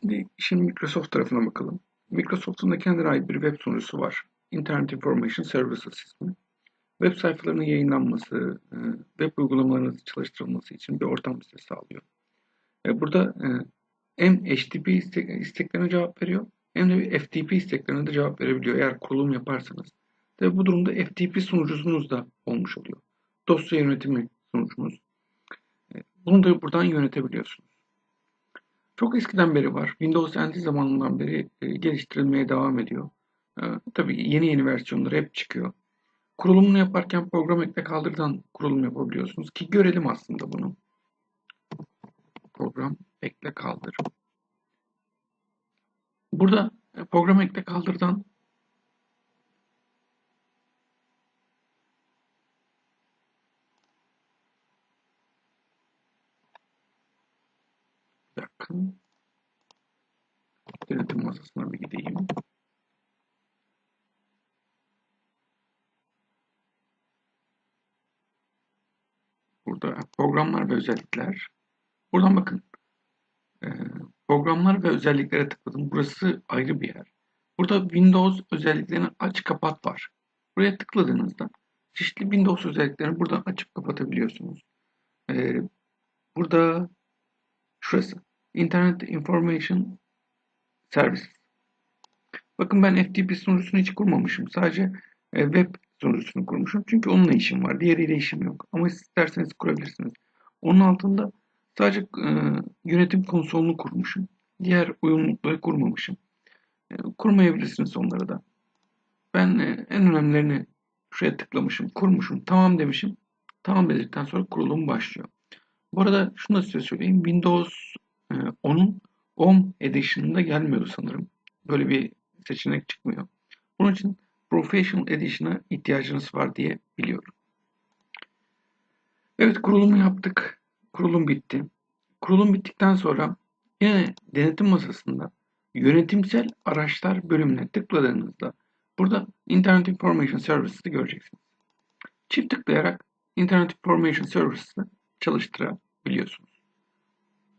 Şimdi işin Microsoft tarafına bakalım. Microsoft'un da kendine ait bir web sunucusu var. Internet Information Services ismi. Web sayfalarının yayınlanması, e, web uygulamalarının çalıştırılması için bir ortam size sağlıyor. E, burada e, hem HTTP isteklerine cevap veriyor hem de FTP isteklerine de cevap verebiliyor eğer kurulum yaparsanız. Tabi bu durumda FTP sunucunuz da olmuş oluyor. Dosya yönetimi sunucunuz. Bunu da buradan yönetebiliyorsunuz. Çok eskiden beri var. Windows NT zamanından beri e, geliştirilmeye devam ediyor. E, tabii yeni yeni versiyonları hep çıkıyor. Kurulumunu yaparken program ekle kaldırdan kurulum yapabiliyorsunuz ki görelim aslında bunu. Program ekle kaldır. Burada e, program ekle kaldırdan Bir dakika. Yönetim masasına bir gideyim. Burada programlar ve özellikler. Buradan bakın. Ee, programlar ve özelliklere tıkladım. Burası ayrı bir yer. Burada Windows özelliklerini aç kapat var. Buraya tıkladığınızda çeşitli Windows özelliklerini buradan açıp kapatabiliyorsunuz. Ee, burada şurası Internet Information Service. Bakın ben FTP sunucusunu hiç kurmamışım. Sadece e, web sunucusunu kurmuşum. Çünkü onunla işim var. Diğeriyle işim yok. Ama isterseniz kurabilirsiniz. Onun altında sadece e, yönetim konsolunu kurmuşum. Diğer uyumlulukları kurmamışım. E, kurmayabilirsiniz onları da. Ben e, en önemlilerini şuraya tıklamışım, kurmuşum, tamam demişim. Tamam dedikten sonra kurulum başlıyor. Bu arada şunu da size söyleyeyim. Windows e, 10'un Home Edition'ında gelmiyordu sanırım. Böyle bir seçenek çıkmıyor. Bunun için Professional Edition'a ihtiyacınız var diye biliyorum. Evet kurulumu yaptık. Kurulum bitti. Kurulum bittikten sonra yine denetim masasında yönetimsel araçlar bölümüne tıkladığınızda burada Internet Information Services'ı göreceksiniz. Çift tıklayarak Internet Information Services'ı çalıştırabiliyorsunuz.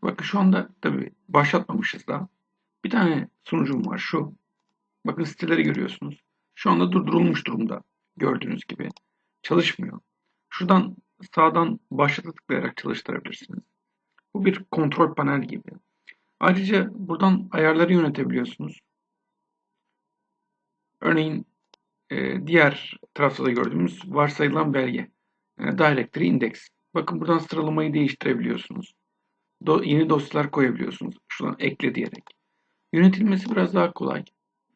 Bakın şu anda tabii başlatmamışız daha. Bir tane sunucum var şu. Bakın siteleri görüyorsunuz. Şu anda durdurulmuş durumda. Gördüğünüz gibi. Çalışmıyor. Şuradan sağdan başlata tıklayarak çalıştırabilirsiniz. Bu bir kontrol panel gibi. Ayrıca buradan ayarları yönetebiliyorsunuz. Örneğin e, diğer tarafta da gördüğümüz varsayılan belge. Yani e, directory index. Bakın buradan sıralamayı değiştirebiliyorsunuz. Do yeni dosyalar koyabiliyorsunuz. Şuradan ekle diyerek. Yönetilmesi biraz daha kolay.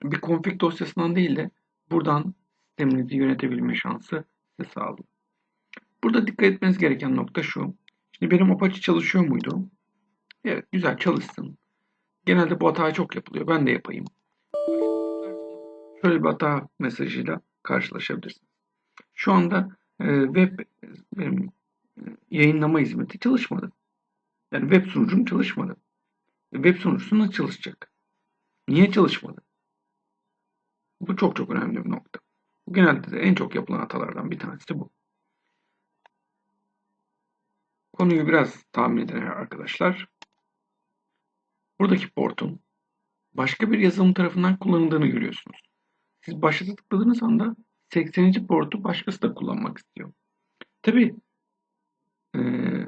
Bir config dosyasından değil de buradan sisteminizi yönetebilme şansı size sağlıyor. Burada dikkat etmeniz gereken nokta şu. Şimdi benim Apache çalışıyor muydu? Evet güzel çalışsın. Genelde bu hata çok yapılıyor. Ben de yapayım. Şöyle bir hata mesajıyla karşılaşabilirsiniz. Şu anda e, web benim e, yayınlama hizmeti çalışmadı. Yani web sunucum çalışmadı. Web sunucusu nasıl çalışacak? Niye çalışmadı? Bu çok çok önemli bir nokta. Bu genelde de en çok yapılan hatalardan bir tanesi bu. Konuyu biraz tahmin edin arkadaşlar. Buradaki portun başka bir yazılım tarafından kullanıldığını görüyorsunuz. Siz başlığı tıkladığınız anda 80. portu başkası da kullanmak istiyor. Tabi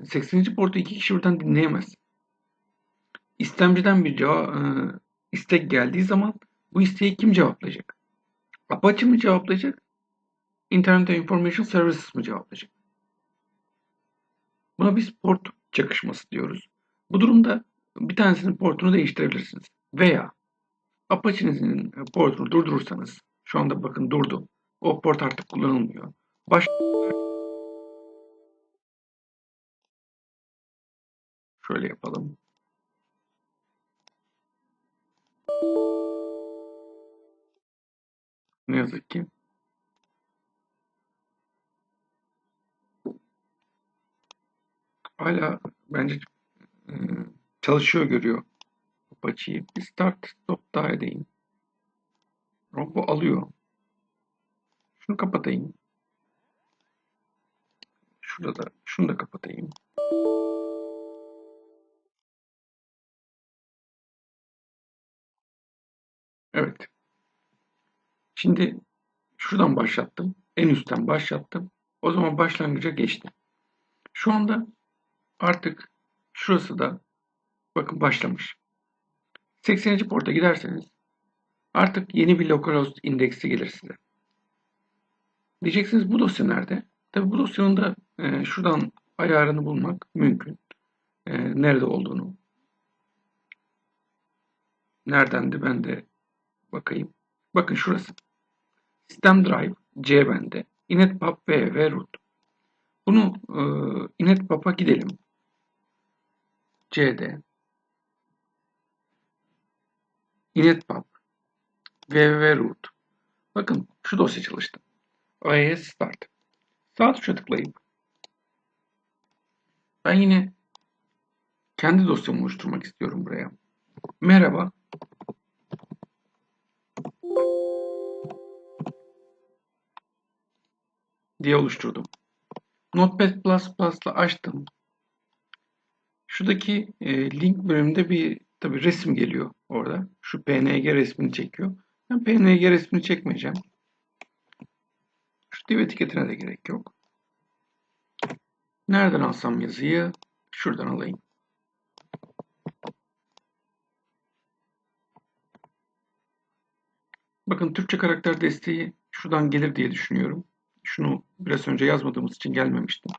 80. portu iki kişi buradan dinleyemez. İstemciden bir cevap, istek geldiği zaman bu isteği kim cevaplayacak? Apache mi cevaplayacak? Internet Information Services mi cevaplayacak? Buna biz port çakışması diyoruz. Bu durumda bir tanesinin portunu değiştirebilirsiniz. Veya Apache'nizin portunu durdurursanız şu anda bakın durdu. O port artık kullanılmıyor. Baş Şöyle yapalım. Ne yazık ki hala bence e, çalışıyor görüyor Apache'yi. Bir start stop daha edeyim. Robo alıyor. Şunu kapatayım. Şurada da şunu da kapatayım. Evet. Şimdi şuradan başlattım. En üstten başlattım. O zaman başlangıca geçtim. Şu anda artık şurası da bakın başlamış. 80. porta giderseniz artık yeni bir localhost indeksi gelir size. Diyeceksiniz bu dosya nerede? Tabi bu dosyanın da e, şuradan ayarını bulmak mümkün. E, nerede olduğunu. Neredendi ben de bakayım. Bakın şurası. System Drive C bende. Inetpub V root. Bunu e, Inetpub'a gidelim. C'de. Inetpub V root. Bakın şu dosya çalıştı. IIS Start. Sağ tuşa tıklayıp ben yine kendi dosyamı oluşturmak istiyorum buraya. Merhaba. Diye oluşturdum. Notepad++ ile açtım. Şuradaki e, link bölümünde bir tabi resim geliyor orada. Şu PNG resmini çekiyor. Ben PNG resmini çekmeyeceğim. Şu div etiketine de gerek yok. Nereden alsam yazıyı? Şuradan alayım. Bakın Türkçe karakter desteği şuradan gelir diye düşünüyorum. Şunu biraz önce yazmadığımız için gelmemişti.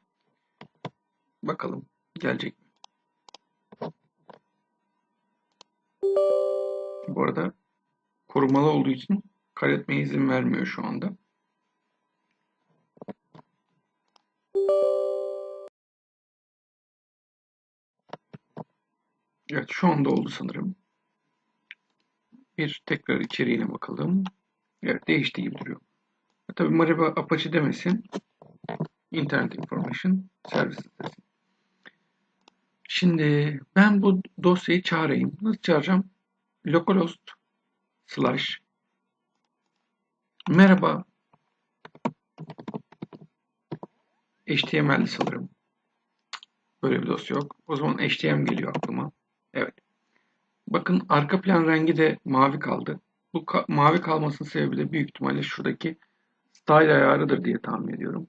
Bakalım gelecek mi? Bu arada korumalı olduğu için kaydetmeye izin vermiyor şu anda. Evet şu anda oldu sanırım. Bir tekrar içeriğine bakalım. Evet değişti gibi duruyor. Tabi Mariba Apache demesin. Internet Information Services desin. Şimdi ben bu dosyayı çağırayım. Nasıl çağıracağım? Localhost slash merhaba HTML sanırım. Böyle bir dosya yok. O zaman HTML geliyor aklıma. Evet. Bakın arka plan rengi de mavi kaldı. Bu ka mavi kalmasının sebebi de büyük ihtimalle şuradaki style ayarıdır diye tahmin ediyorum.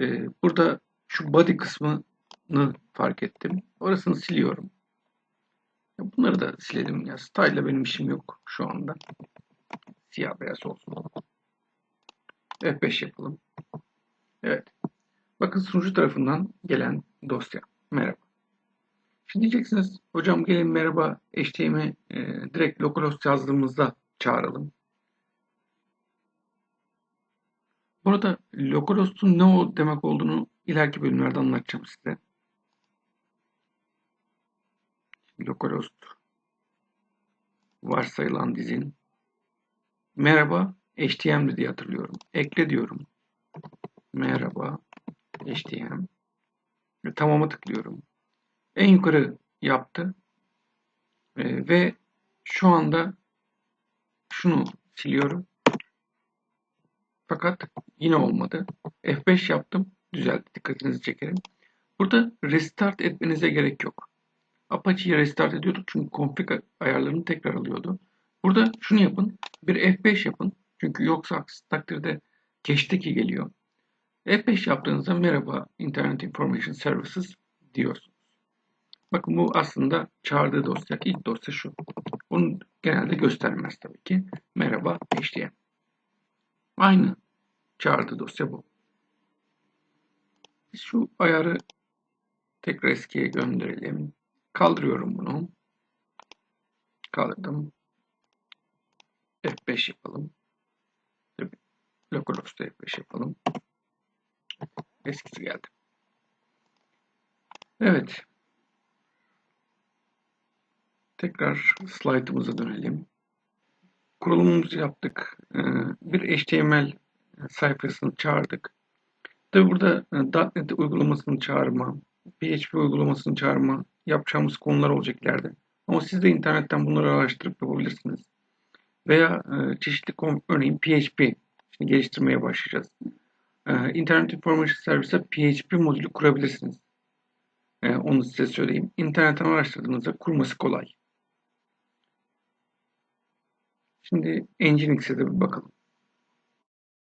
Ee, burada şu body kısmını fark ettim. Orasını siliyorum. Bunları da silelim. Ya style benim işim yok şu anda. Siyah beyaz olsun. F5 yapalım. Evet. Bakın sunucu tarafından gelen dosya. Merhaba. Diyeceksiniz hocam gelin merhaba HTML'i e, direkt localhost yazdığımızda çağıralım. Burada localhost'un ne o demek olduğunu ileriki bölümlerde anlatacağım size. Localhost varsayılan dizin merhaba HTML diye hatırlıyorum. Ekle diyorum. Merhaba HTML ve tamam'a tıklıyorum. En yukarı yaptı. Ee, ve şu anda şunu siliyorum. Fakat yine olmadı. F5 yaptım. Düzeltti. Dikkatinizi çekerim. Burada restart etmenize gerek yok. Apache'yi restart ediyorduk çünkü config ayarlarını tekrar alıyordu. Burada şunu yapın. Bir F5 yapın. Çünkü yoksa aksi takdirde cache'deki geliyor. F5 yaptığınızda merhaba Internet Information Services diyorsunuz. Bakın bu aslında çağırdığı dosya. İlk dosya şu. Bunu genelde göstermez tabii ki. Merhaba HTML. Aynı çağırdığı dosya bu. Şu ayarı tekrar eskiye gönderelim. Kaldırıyorum bunu. Kaldırdım. F5 yapalım. Localhost'ta F5 yapalım. Eskisi geldi. Evet. Tekrar slaytımıza dönelim. Kurulumumuzu yaptık. Ee, bir HTML sayfasını çağırdık. Tabi burada e, .NET uygulamasını çağırma, PHP uygulamasını çağırma yapacağımız konular olacak ileride. Ama siz de internetten bunları araştırıp yapabilirsiniz. Veya e, çeşitli örneğin PHP şimdi geliştirmeye başlayacağız. E, Internet Information Service'e PHP modülü kurabilirsiniz. E, onu size söyleyeyim. İnternetten araştırdığınızda kurması kolay. Şimdi Nginx'e de bir bakalım.